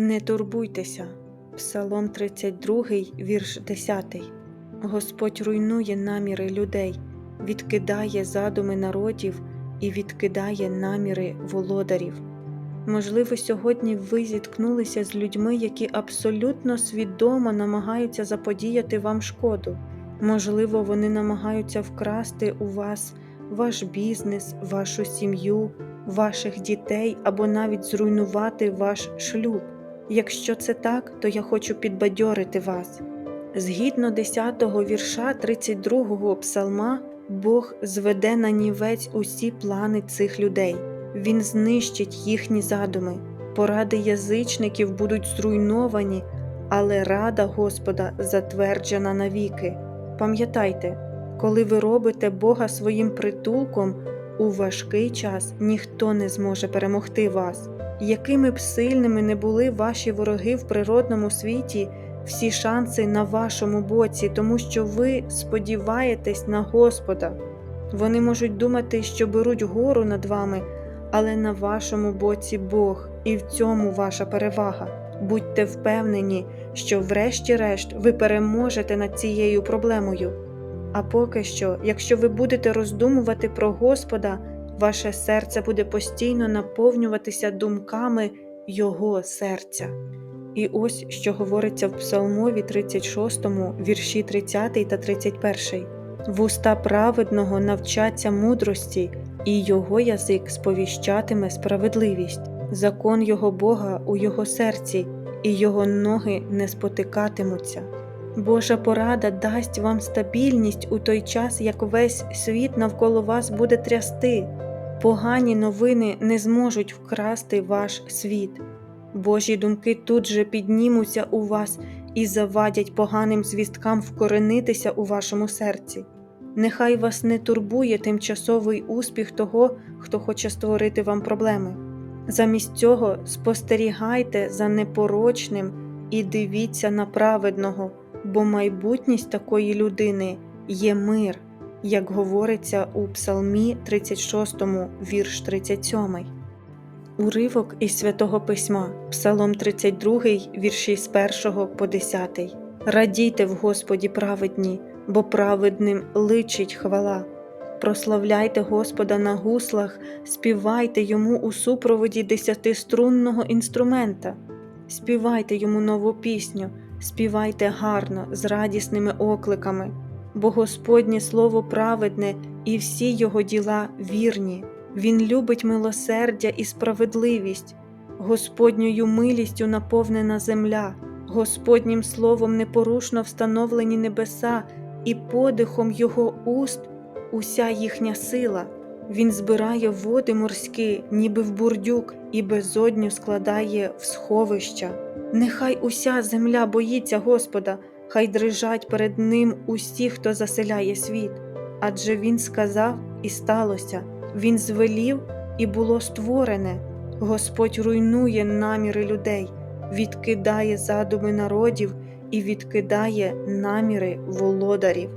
Не турбуйтеся. Псалом 32, вірш 10. Господь руйнує наміри людей, відкидає задуми народів і відкидає наміри володарів. Можливо, сьогодні ви зіткнулися з людьми, які абсолютно свідомо намагаються заподіяти вам шкоду. Можливо, вони намагаються вкрасти у вас ваш бізнес, вашу сім'ю, ваших дітей або навіть зруйнувати ваш шлюб. Якщо це так, то я хочу підбадьорити вас. Згідно 10-го вірша 32-го псалма, Бог зведе на нівець усі плани цих людей. Він знищить їхні задуми. Поради язичників будуть зруйновані, але рада Господа затверджена навіки. Пам'ятайте, коли ви робите Бога своїм притулком, у важкий час ніхто не зможе перемогти вас. Якими б сильними не були ваші вороги в природному світі, всі шанси на вашому боці, тому що ви сподіваєтесь на Господа. Вони можуть думати, що беруть гору над вами, але на вашому боці Бог, і в цьому ваша перевага. Будьте впевнені, що, врешті-решт, ви переможете над цією проблемою. А поки що, якщо ви будете роздумувати про Господа, ваше серце буде постійно наповнюватися думками Його серця. І ось що говориться в Псалмові 36, вірші 30 та 31. Вуста праведного навчаться мудрості, і його язик сповіщатиме справедливість, закон його Бога у його серці, і його ноги не спотикатимуться. Божа порада дасть вам стабільність у той час, як весь світ навколо вас буде трясти. Погані новини не зможуть вкрасти ваш світ. Божі думки тут же піднімуться у вас і завадять поганим звісткам вкоренитися у вашому серці. Нехай вас не турбує тимчасовий успіх того, хто хоче створити вам проблеми. Замість цього спостерігайте за непорочним і дивіться на праведного, бо майбутність такої людини є мир, як говориться у Псалмі 36, вірш 37. Уривок із святого письма, Псалом 32, вірші з 1 по 10. Радійте в Господі праведні, бо праведним личить хвала. Прославляйте Господа на гуслах, співайте йому у супроводі десятиструнного інструмента, співайте йому нову пісню, співайте гарно, з радісними окликами, бо Господнє слово праведне і всі його діла вірні. Він любить милосердя і справедливість, Господньою милістю наповнена земля, Господнім словом непорушно встановлені небеса, і подихом Його уст уся їхня сила. Він збирає води морські, ніби в бурдюк, і безодню складає в сховища. Нехай уся земля боїться Господа, хай дрижать перед Ним усі, хто заселяє світ. Адже Він сказав і сталося. Він звелів і було створене. Господь руйнує наміри людей, відкидає задуми народів і відкидає наміри володарів.